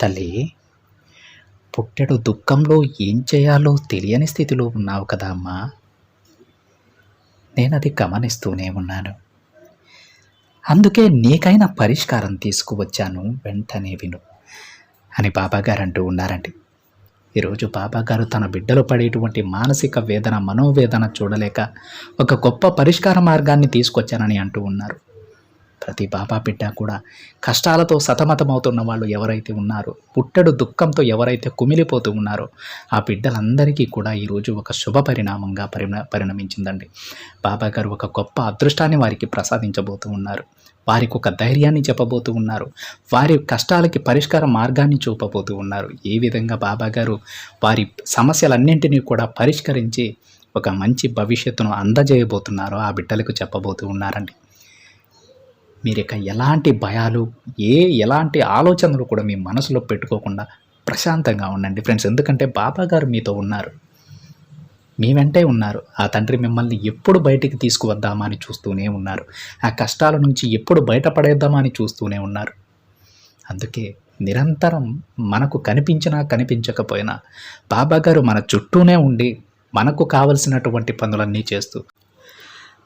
తల్లి పుట్టెడు దుఃఖంలో ఏం చేయాలో తెలియని స్థితిలో ఉన్నావు కదా అమ్మా. నేనది గమనిస్తూనే ఉన్నాను. అందుకే నీకైన పరిష్కారం తీసుకువచ్చాను. వెంటనే విను అని బాబాగారు అంటూ ఉన్నారండి. ఈరోజు బాబాగారు తన బిడ్డలు పడేటువంటి మానసిక వేదన మనోవేదన చూడలేక ఒక గొప్ప పరిష్కార మార్గాన్ని తీసుకొచ్చానని అంటూ ఉన్నారు. ప్రతి బాబా బిడ్డ కూడా కష్టాలతో సతమతమవుతున్న వాళ్ళు ఎవరైతే ఉన్నారో పుట్టడు దుఃఖంతో ఎవరైతే కుమిలిపోతూ ఉన్నారో ఆ బిడ్డలందరికీ కూడా ఈరోజు ఒక శుభ పరిణామంగా పరిణ పరిణమించిందండి. బాబా గారు ఒక గొప్ప అదృష్టాన్ని వారికి ప్రసాదించబోతూ ఉన్నారు. వారికి ఒక ధైర్యాన్ని చెప్పబోతూ ఉన్నారు. వారి కష్టాలకి పరిష్కార మార్గాన్ని చూపబోతూ ఉన్నారు. ఏ విధంగా బాబా గారు వారి సమస్యలన్నింటినీ కూడా పరిష్కరించి ఒక మంచి భవిష్యత్తును అందజేయబోతున్నారో ఆ బిడ్డలకు చెప్పబోతూ ఉన్నారండి. మీరు ఇక ఎలాంటి భయాలు ఏ ఎలాంటి ఆలోచనలు కూడా మీ మనసులో పెట్టుకోకుండా ప్రశాంతంగా ఉండండి ఫ్రెండ్స్. ఎందుకంటే బాబా గారు మీతో ఉన్నారు. మీ వెంటే ఉన్నారు. ఆ తండ్రి మిమ్మల్ని ఎప్పుడు బయటికి తీసుకువద్దామా అని చూస్తూనే ఉన్నారు. ఆ కష్టాల నుంచి ఎప్పుడు బయటపడేద్దామా అని చూస్తూనే ఉన్నారు. అందుకే నిరంతరం మనకు కనిపించినా కనిపించకపోయినా బాబాగారు మన చుట్టూనే ఉండి మనకు కావలసినటువంటి పనులన్నీ చేస్తూ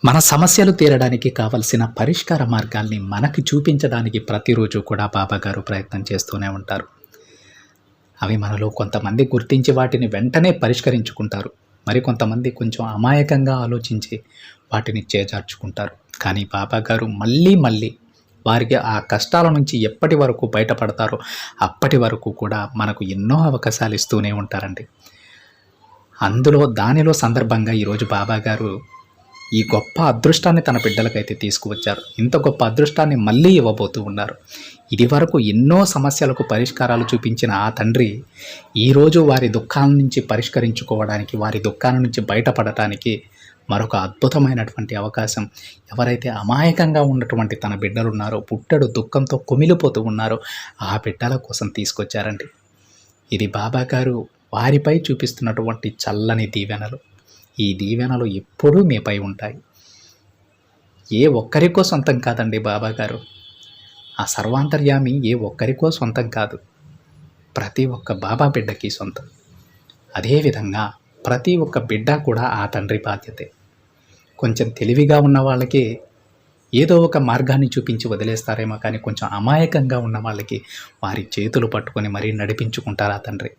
మన సమస్యలు తీరడానికి కావలసిన పరిష్కార మార్గాల్ని మనకి చూపించడానికి ప్రతిరోజు కూడా బాబా గారు ప్రయత్నం చేస్తూనే ఉంటారు. అవి మనలో కొంతమంది గుర్తించి వాటిని వెంటనే పరిష్కరించుకుంటారు. మరి కొంతమంది కొంచెం అమాయకంగా ఆలోచించి వాటిని చేజార్చుకుంటారు. కానీ బాబా గారు మళ్ళీ మళ్ళీ వారికి ఆ కష్టాల నుంచి ఎప్పటి వరకు బయటపడతారో అప్పటి వరకు కూడా మనకు ఎన్నో అవకాశాలు ఇస్తూనే ఉంటారండి. అందులో దానిలో సందర్భంగా ఈరోజు బాబా గారు ఈ గొప్ప అదృష్టాన్ని తన బిడ్డలకైతే తీసుకువచ్చారు. ఇంత గొప్ప అదృష్టాన్ని మళ్ళీ ఇవ్వబోతూ ఉన్నారు. ఇది వరకు ఎన్నో సమస్యలకు పరిష్కారాలు చూపించిన ఆ తండ్రి ఈరోజు వారి దుఃఖాల నుంచి పరిష్కరించుకోవడానికి వారి దుఃఖాల నుంచి బయటపడటానికి మరొక అద్భుతమైనటువంటి అవకాశం. ఎవరైతే అమాయకంగా ఉన్నటువంటి తన బిడ్డలు ఉన్నారో పుట్టడు దుఃఖంతో కుమిలిపోతూ ఉన్నారో ఆ బిడ్డల కోసం తీసుకొచ్చారండి. ఇది బాబా గారు వారిపై చూపిస్తున్నటువంటి చల్లని దీవెనలు. ఈ దీవెనలు ఎప్పుడూ మీపై ఉంటాయి. ఏ ఒక్కరికో సొంతం కాదండి బాబా గారు ఆ సర్వాంతర్యామి ఏ ఒక్కరికో సొంతం కాదు. ప్రతి ఒక్క బాబా బిడ్డకి సొంతం. అదేవిధంగా ప్రతి ఒక్క బిడ్డ కూడా ఆ తండ్రి బాధ్యతే. కొంచెం తెలివిగా ఉన్న వాళ్ళకి ఏదో ఒక మార్గాన్ని చూపించి వదిలేస్తారేమో కానీ కొంచెం అమాయకంగా ఉన్న వాళ్ళకి వారి చేతులు పట్టుకొని మరీ నడిపించుకుంటారు ఆ తండ్రి?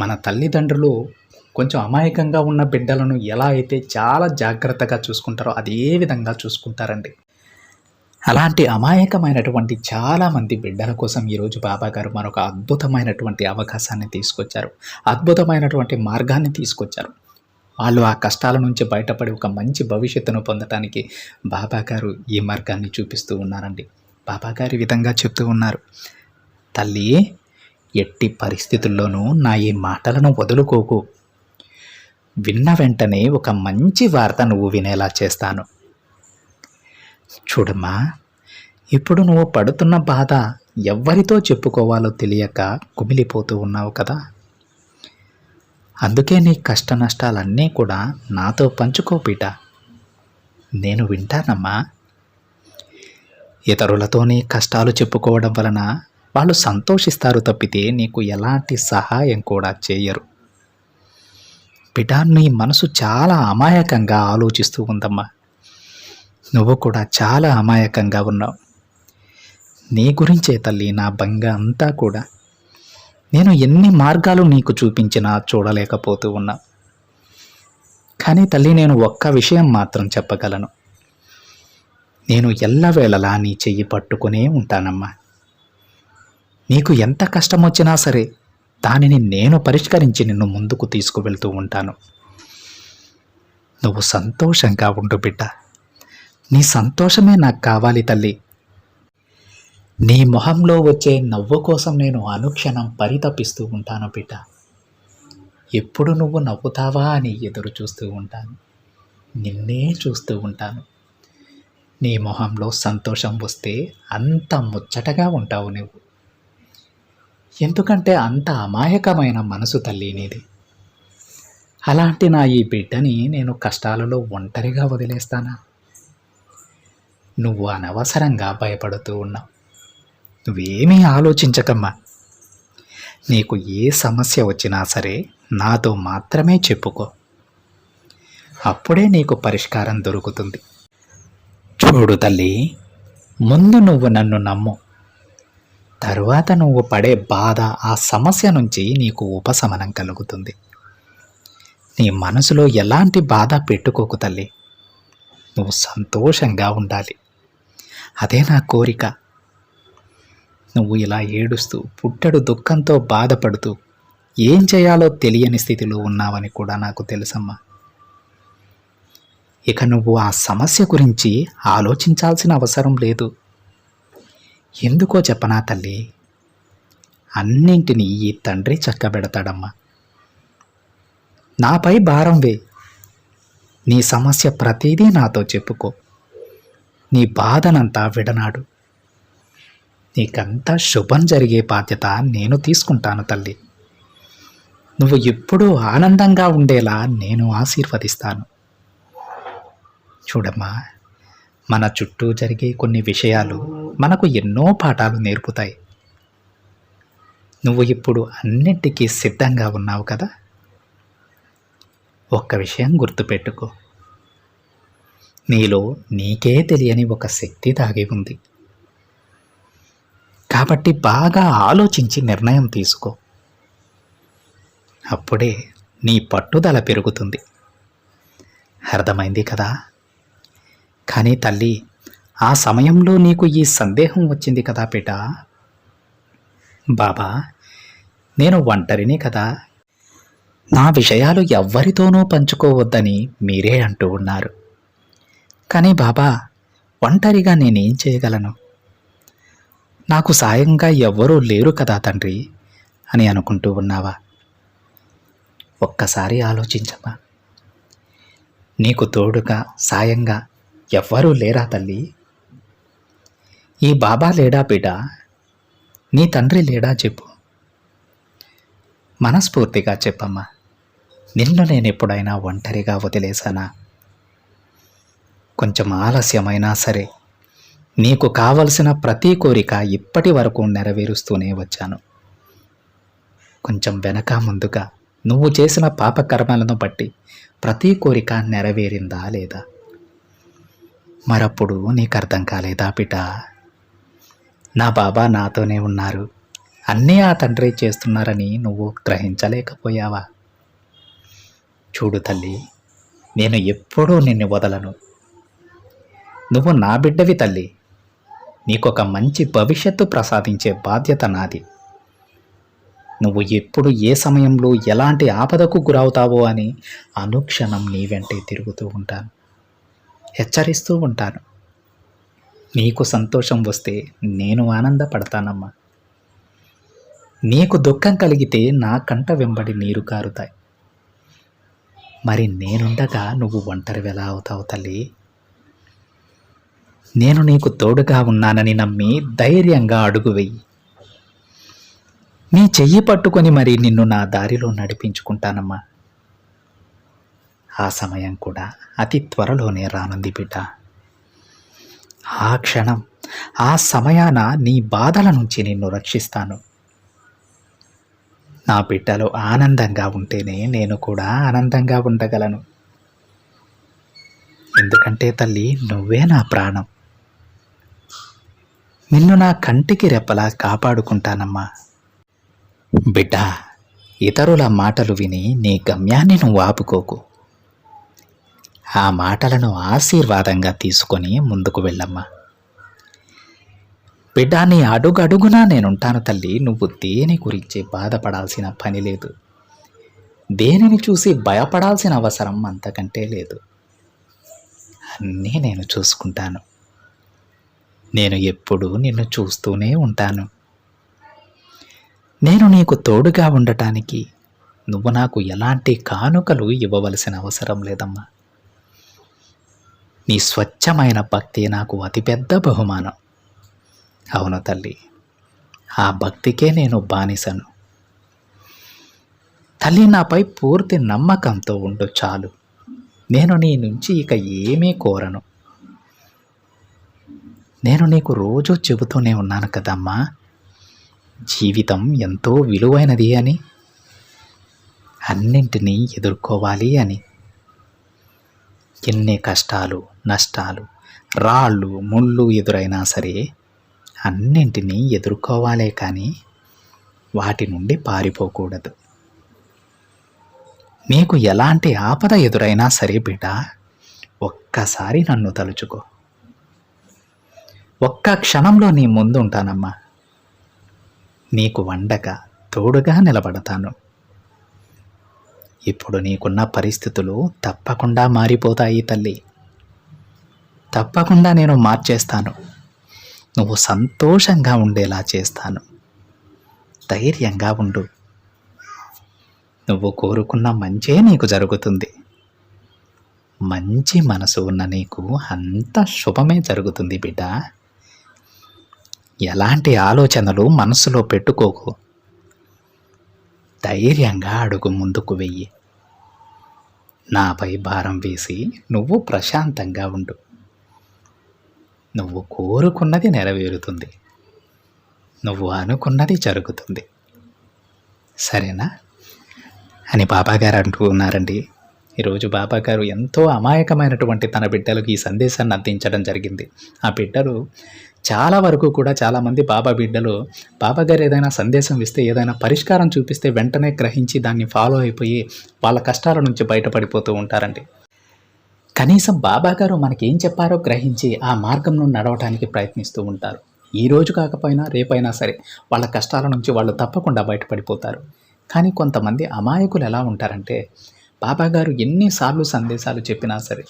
మన తల్లిదండ్రులు కొంచెం అమాయకంగా ఉన్న బిడ్డలను ఎలా అయితే చాలా జాగ్రత్తగా చూసుకుంటారో అదే విధంగా చూసుకుంటారండి. అలాంటి అమాయకమైనటువంటి చాలామంది బిడ్డల కోసం ఈరోజు బాబా గారు మరొక అద్భుతమైనటువంటి అవకాశాన్ని తీసుకొచ్చారు. అద్భుతమైనటువంటి మార్గాన్ని తీసుకొచ్చారు. వాళ్ళు ఆ కష్టాల నుంచి బయటపడి ఒక మంచి భవిష్యత్తును పొందటానికి బాబా గారు ఈ మార్గాన్ని చూపిస్తూ ఉన్నారండి. బాబా ఈ విధంగా చెప్తూ ఉన్నారు. తల్లి ఎట్టి పరిస్థితుల్లోనూ నా ఈ మాటలను వదులుకోకు. విన్న వెంటనే ఒక మంచి వార్త నువ్వు వినేలా చేస్తాను. చూడమ్మా ఇప్పుడు నువ్వు పడుతున్న బాధ ఎవ్వరితో చెప్పుకోవాలో తెలియక కుమిలిపోతూ ఉన్నావు కదా. అందుకే నీ కష్ట నష్టాలన్నీ కూడా నాతో పంచుకోపీట నేను వింటానమ్మా. ఇతరులతో నీ కష్టాలు చెప్పుకోవడం వలన వాళ్ళు సంతోషిస్తారు తప్పితే నీకు ఎలాంటి సహాయం కూడా చేయరు. బిడ్డ నీ మనసు చాలా అమాయకంగా ఆలోచిస్తూ ఉందమ్మా. నువ్వు కూడా చాలా అమాయకంగా ఉన్నావు. నీ గురించే తల్లి నా బంగ అంతా కూడా. నేను ఎన్ని మార్గాలు నీకు చూపించినా చూడలేకపోతూ ఉన్నా. కానీ తల్లి నేను ఒక్క విషయం మాత్రం చెప్పగలను. నేను ఎల్లవేళలా నీ చెయ్యి పట్టుకునే ఉంటానమ్మా. నీకు ఎంత కష్టం వచ్చినా సరే దానిని నేను పరిష్కరించి నిన్ను ముందుకు తీసుకువెళ్తూ ఉంటాను. నువ్వు సంతోషంగా ఉండు బిడ్డ. నీ సంతోషమే నాకు కావాలి తల్లి. నీ మొహంలో వచ్చే నవ్వు కోసం నేను అనుక్షణం పరితపిస్తూ ఉంటాను బిడ్డ. ఎప్పుడు నువ్వు నవ్వుతావా అని ఎదురు చూస్తూ ఉంటాను. నిన్నే చూస్తూ ఉంటాను. నీ మొహంలో సంతోషం వస్తే అంత ముచ్చటగా ఉంటావు నువ్వు. ఎందుకంటే అంత అమాయకమైన మనసు తల్లినిది అలాంటి నా ఈ బిడ్డని నేను కష్టాలలో ఒంటరిగా వదిలేస్తానా? నువ్వు అనవసరంగా భయపడుతూ ఉన్నావు. నువ్వేమీ ఆలోచించకమ్మా. నీకు ఏ సమస్య వచ్చినా సరే నాతో మాత్రమే చెప్పుకో. అప్పుడే నీకు పరిష్కారం దొరుకుతుంది. చూడు తల్లి ముందు నువ్వు నన్ను నమ్ము. తరువాత నువ్వు పడే బాధ ఆ సమస్య నుంచి నీకు ఉపశమనం కలుగుతుంది. నీ మనసులో ఎలాంటి బాధ పెట్టుకోకు తల్లి. నువ్వు సంతోషంగా ఉండాలి. అదే నా కోరిక. నువ్వు ఇలా ఏడుస్తూ పుట్టడు దుఃఖంతో బాధపడుతూ ఏం చేయాలో తెలియని స్థితిలో ఉన్నావని కూడా నాకు తెలుసమ్మా. ఇక నువ్వు ఆ సమస్య గురించి ఆలోచించాల్సిన అవసరం లేదు. ఎందుకో చెప్పనా తల్లి? అన్నింటినీ ఈ తండ్రి చక్కబెడతాడమ్మా. నాపై భారం వే. నీ సమస్య ప్రతిదీ నాతో చెప్పుకో. నీ బాధనంతా విడనాడు. నీకంతా శుభం జరిగే బాధ్యత నేను తీసుకుంటాను తల్లి. నువ్వు ఎప్పుడూ ఆనందంగా ఉండేలా నేను ఆశీర్వదిస్తాను. చూడమ్మా మన చుట్టూ జరిగే కొన్ని విషయాలు మనకు ఎన్నో పాఠాలు నేర్పుతాయి. నువ్వు ఇప్పుడు అన్నింటికీ సిద్ధంగా ఉన్నావు కదా? ఒక్క విషయం గుర్తుపెట్టుకో. నీలో నీకే తెలియని ఒక శక్తి దాగి ఉంది. కాబట్టి బాగా ఆలోచించి నిర్ణయం తీసుకో. అప్పుడే నీ పట్టుదల పెరుగుతుంది. అర్థమైంది కదా? కానీ తల్లి ఆ సమయంలో నీకు ఈ సందేహం వచ్చింది కదా బిడ్డ బాబా నేను ఒంటరిని కదా. నా విషయాలు ఎవ్వరితోనూ పంచుకోవద్దని మీరే అంటూ ఉన్నారు. కానీ బాబా ఒంటరిగా నేనేం చేయగలను? నాకు సాయంగా ఎవ్వరూ లేరు కదా తండ్రి అని అనుకుంటూ ఉన్నావా? ఒక్కసారి ఆలోచించమ్మా. నీకు తోడుగా సాయంగా ఎవ్వరూ లేరా తల్లి? ఈ బాబా లేడా బిడ్డ నీ తండ్రి లేడా చెప్పు. మనస్ఫూర్తిగా చెప్పమ్మా. నిన్ను నేను ఎప్పుడైనా ఒంటరిగా వదిలేశానా? కొంచెం ఆలస్యమైనా సరే నీకు కావలసిన ప్రతి కోరిక ఇప్పటి వరకు నెరవేరుస్తూనే వచ్చాను. కొంచెం వెనక ముందుగా నువ్వు చేసిన పాపకర్మలను బట్టి ప్రతి కోరిక నెరవేరిందా లేదా? మరప్పుడు నీకు అర్థం కాలేదా బిడ్డ నా బాబా నాతోనే ఉన్నారు. అన్నీ ఆ తండ్రి చేస్తున్నారని నువ్వు గ్రహించలేకపోయావా? చూడు తల్లి నేను ఎప్పుడూ నిన్ను వదలను. నువ్వు నా బిడ్డవి తల్లి. నీకొక మంచి భవిష్యత్తు ప్రసాదించే బాధ్యత నాది. నువ్వు ఎప్పుడు ఏ సమయంలో ఎలాంటి ఆపదకు గురవుతావో అని అనుక్షణం నీ వెంటే తిరుగుతూ ఉంటాను. హెచ్చరిస్తూ ఉంటాను. నీకు సంతోషం వస్తే నేను ఆనందపడతానమ్మా. నీకు దుఃఖం కలిగితే నా కంట వెంబడి నీరు కారుతాయి. మరి నేనుండగా నువ్వు ఒంటరి ఎలా అవుతావు తల్లి? నేను నీకు తోడుగా ఉన్నానని నమ్మి ధైర్యంగా అడుగు వెయ్యి నీ చెయ్యి పట్టుకొని మరి నిన్ను నా దారిలో నడిపించుకుంటానమ్మా. ఆ సమయం కూడా అతి త్వరలోనే రానుంది బిడ్డ. ఆ క్షణం ఆ సమయాన నీ బాధల నుంచి నిన్ను రక్షిస్తాను. నా బిడ్డలు ఆనందంగా ఉంటేనే నేను కూడా ఆనందంగా ఉండగలను. ఎందుకంటే తల్లి నువ్వే నా ప్రాణం. నిన్ను నా కంటికి రెప్పలా కాపాడుకుంటానమ్మా. బిడ్డ ఇతరుల మాటలు విని నీ గమ్యాన్ని నువ్వు ఆపుకోకు. ఆ మాటలను ఆశీర్వాదంగా తీసుకొని ముందుకు వెళ్ళమ్మా. బిడ్డ నీ అడుగడుగునా నేనుంటాను తల్లి నువ్వు దేని గురించి బాధపడాల్సిన పని లేదు. దేనిని చూసి భయపడాల్సిన అవసరం అంతకంటే లేదు. అన్నీ నేను చూసుకుంటాను. నేను ఎప్పుడూ నిన్ను చూస్తూనే ఉంటాను. నేను నీకు తోడుగా ఉండటానికి నువ్వు నాకు ఎలాంటి కానుకలు ఇవ్వవలసిన అవసరం లేదమ్మా. నీ స్వచ్ఛమైన భక్తి నాకు అతిపెద్ద బహుమానం. అవును తల్లి ఆ భక్తికే నేను బానిసను. తల్లి నాపై పూర్తి నమ్మకంతో ఉండు చాలు. నేను నీ నుంచి ఇక ఏమీ కోరను. నేను నీకు రోజూ చెబుతూనే ఉన్నాను కదమ్మా. జీవితం ఎంతో విలువైనది అని అన్నింటినీ ఎదుర్కోవాలి అని. ఎన్ని కష్టాలు నష్టాలు రాళ్ళు ముళ్ళు ఎదురైనా సరే అన్నింటినీ ఎదుర్కోవాలే కానీ వాటి నుండి పారిపోకూడదు. నీకు ఎలాంటి ఆపద ఎదురైనా సరే బిడ్డ ఒక్కసారి నన్ను తలుచుకో. ఒక్క క్షణంలో నీ ముందు ఉంటానమ్మా నీకు వండగా తోడుగా నిలబడతాను. ఇప్పుడు నీకున్న పరిస్థితులు తప్పకుండా మారిపోతాయి తల్లి. తప్పకుండా నేను మార్చేస్తాను. నువ్వు సంతోషంగా ఉండేలా చేస్తాను. ధైర్యంగా ఉండు. నువ్వు కోరుకున్న మంచే నీకు జరుగుతుంది. మంచి మనసు ఉన్న నీకు అంత శుభమే జరుగుతుంది బిడ్డ. ఎలాంటి ఆలోచనలు మనసులో పెట్టుకోకు. ధైర్యంగా అడుగు ముందుకు వెయ్యి. నాపై భారం వేసి నువ్వు ప్రశాంతంగా ఉండు. నువ్వు కోరుకున్నది నెరవేరుతుంది. నువ్వు అనుకున్నది జరుగుతుంది. సరేనా? అని బాబాగారు అంటూ ఉన్నారండి. ఈరోజు బాబాగారు ఎంతో అమాయకమైనటువంటి తన బిడ్డలకు ఈ సందేశాన్ని అందించడం జరిగింది. ఆ బిడ్డలు చాలా వరకు కూడా చాలామంది బాబా బిడ్డలు బాబా గారు ఏదైనా సందేశం ఇస్తే ఏదైనా పరిష్కారం చూపిస్తే వెంటనే గ్రహించి దాన్ని ఫాలో అయిపోయి వాళ్ళ కష్టాల నుంచి బయటపడిపోతూ ఉంటారండి. కనీసం బాబా గారు మనకి ఏం చెప్పారో గ్రహించి ఆ మార్గంలో నడవటానికి ప్రయత్నిస్తూ ఉంటారు. ఈ రోజు కాకపోయినా రేపైనా సరే వాళ్ళ కష్టాల నుంచి వాళ్ళు తప్పకుండా బయటపడిపోతారు. కానీ కొంతమంది అమాయకులు ఎలా ఉంటారంటే బాబాగారు ఎన్నిసార్లు సందేశాలు చెప్పినా సరే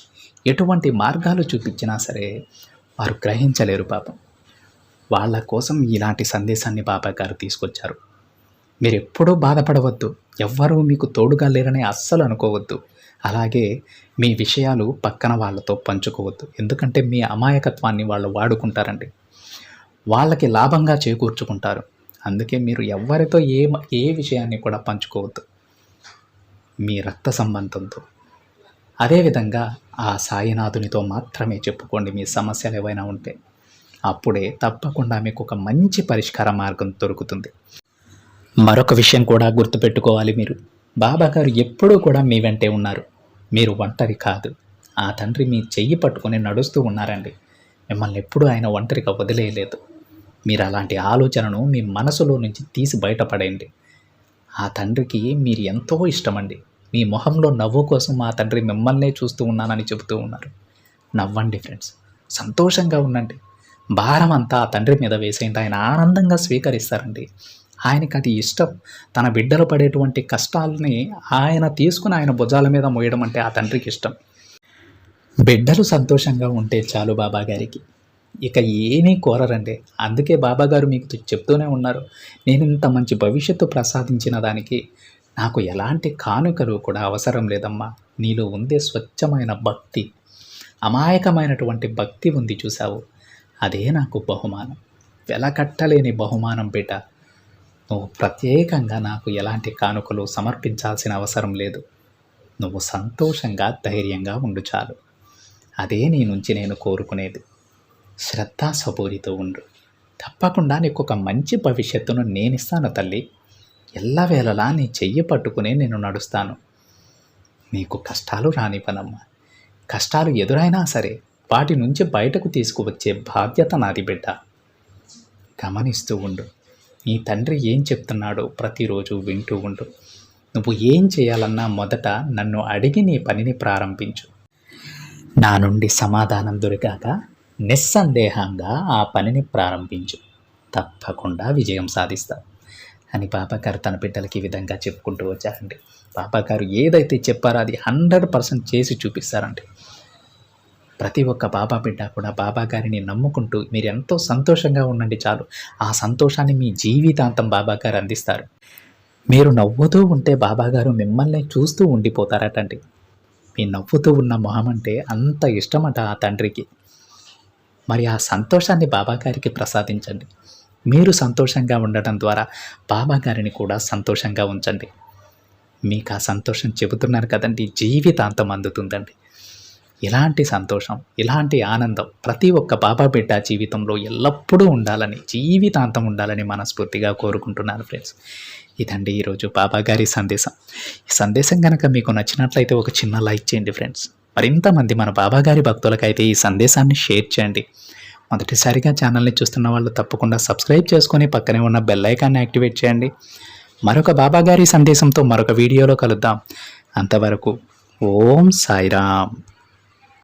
ఎటువంటి మార్గాలు చూపించినా సరే వారు గ్రహించలేరు పాపం. వాళ్ళ కోసం ఇలాంటి సందేశాన్ని బాబాగారు తీసుకొచ్చారు. మీరు ఎప్పుడూ బాధపడవద్దు ఎవ్వరూ మీకు తోడుగా లేరని అస్సలు అనుకోవద్దు. అలాగే మీ విషయాలు పక్కన వాళ్ళతో పంచుకోవద్దు. ఎందుకంటే మీ అమాయకత్వాన్ని వాళ్ళు వాడుకుంటారండి. వాళ్ళకి లాభంగా చేకూర్చుకుంటారు. అందుకే మీరు ఎవరితో ఏ ఏ విషయాన్ని కూడా పంచుకోవద్దు. మీ రక్త సంబంధంతో. అదేవిధంగా ఆ సాయినాథునితో మాత్రమే చెప్పుకోండి మీ సమస్యలు ఏవైనా ఉంటే. అప్పుడే తప్పకుండా మీకు ఒక మంచి పరిష్కార మార్గం దొరుకుతుంది. మరొక విషయం కూడా గుర్తుపెట్టుకోవాలి మీరు. బాబా గారు ఎప్పుడూ కూడా మీ వెంటే ఉన్నారు. మీరు ఒంటరి కాదు. ఆ తండ్రి మీ చెయ్యి పట్టుకొని నడుస్తూ ఉన్నారండి. మిమ్మల్ని ఎప్పుడూ ఆయన ఒంటరిగా వదిలేయలేదు. మీరు అలాంటి ఆలోచనను మీ మనసులో నుంచి తీసి బయటపడండి ఆ తండ్రికి మీరు ఎంతో ఇష్టమండి. మీ మొహంలో నవ్వు కోసం మా తండ్రి మిమ్మల్నే చూస్తూ ఉన్నానని చెబుతూ ఉన్నారు. నవ్వండి ఫ్రెండ్స్ సంతోషంగా ఉండండి. భారం అంతా ఆ తండ్రి మీద వేసేయండి. ఆయన ఆనందంగా స్వీకరిస్తారండి. ఆయనకి అది ఇష్టం. తన బిడ్డలు పడేటువంటి కష్టాలని ఆయన తీసుకుని ఆయన భుజాల మీద మోయడం అంటే ఆ తండ్రికి ఇష్టం. బిడ్డలు సంతోషంగా ఉంటే చాలు బాబా గారికి. ఇక ఏమీ కోరరండి. అందుకే బాబాగారు మీకు చెప్తూనే ఉన్నారు. నేను ఇంత మంచి భవిష్యత్తు ప్రసాదించిన దానికి నాకు ఎలాంటి కానుకలు కూడా అవసరం లేదమ్మా. నీలో ఉందే స్వచ్ఛమైన భక్తి. అమాయకమైనటువంటి భక్తి ఉంది చూసావు అదే నాకు బహుమానం. వెలకట్టలేని బహుమానం బిడ్డ నువ్వు ప్రత్యేకంగా నాకు ఎలాంటి కానుకలు సమర్పించాల్సిన అవసరం లేదు. నువ్వు సంతోషంగా ధైర్యంగా ఉండు చాలు. అదే నీ నుంచి నేను కోరుకునేది. శ్రద్ధా సబూరితో ఉండు. తప్పకుండా నీకు ఒక మంచి భవిష్యత్తును నేనిస్తాను తల్లి. ఎల్లవేళలా నీ చెయ్యి పట్టుకునే నేను నడుస్తాను. నీకు కష్టాలు రానివ్వనమ్మా. కష్టాలు ఎదురైనా సరే వాటి నుంచి బయటకు తీసుకువచ్చే బాధ్యత నాది బిడ్డ. గమనిస్తూ ఉండు. నీ తండ్రి ఏం చెప్తున్నాడో ప్రతిరోజు వింటూ ఉండు. నువ్వు ఏం చేయాలన్నా మొదట నన్ను అడిగి నీ పనిని ప్రారంభించు. నా నుండి సమాధానం దొరికాక నిస్సందేహంగా ఆ పనిని ప్రారంభించు. తప్పకుండా విజయం సాధిస్తావు అని బాబాగారు తన బిడ్డలకి ఈ విధంగా చెప్పుకుంటూ వచ్చారండి. బాబాగారు ఏదైతే చెప్పారో అది హండ్రెడ్ పర్సెంట్ చేసి చూపిస్తారండి. ప్రతి ఒక్క బాబా బిడ్డ కూడా బాబా గారిని నమ్ముకుంటూ మీరు ఎంతో సంతోషంగా ఉండండి చాలు. ఆ సంతోషాన్ని మీ జీవితాంతం బాబా గారు అందిస్తారు. మీరు నవ్వుతూ ఉంటే బాబాగారు మిమ్మల్ని చూస్తూ ఉండిపోతారటండి. మీ నవ్వుతూ ఉన్న మొహం అంటే అంత ఇష్టమట ఆ తండ్రికి. మరి ఆ సంతోషాన్ని బాబాగారికి ప్రసాదించండి. మీరు సంతోషంగా ఉండటం ద్వారా బాబా గారిని కూడా సంతోషంగా ఉంచండి. మీకు ఆ సంతోషం చెబుతున్నారు కదండి జీవితాంతం అందుతుందండి. ఇలాంటి సంతోషం ఇలాంటి ఆనందం ప్రతి ఒక్క బాబా బిడ్డ జీవితంలో ఎల్లప్పుడూ ఉండాలని జీవితాంతం ఉండాలని మనస్ఫూర్తిగా కోరుకుంటున్నాను ఫ్రెండ్స్. ఇదండి ఈరోజు బాబా గారి సందేశం. ఈ సందేశం కనుక మీకు నచ్చినట్లయితే ఒక చిన్న లైక్ చేయండి ఫ్రెండ్స్. మరింతమంది మన బాబాగారి భక్తులకైతే ఈ సందేశాన్ని షేర్ చేయండి. మొదటిసారిగా ఛానల్ని చూస్తున్న వాళ్ళు తప్పకుండా సబ్స్క్రైబ్ చేసుకొని పక్కనే ఉన్న బెల్ ఐకాన్ని యాక్టివేట్ చేయండి. మరొక బాబా గారి సందేశంతో మరొక వీడియోలో కలుద్దాం. అంతవరకు ఓం సాయిరామ్.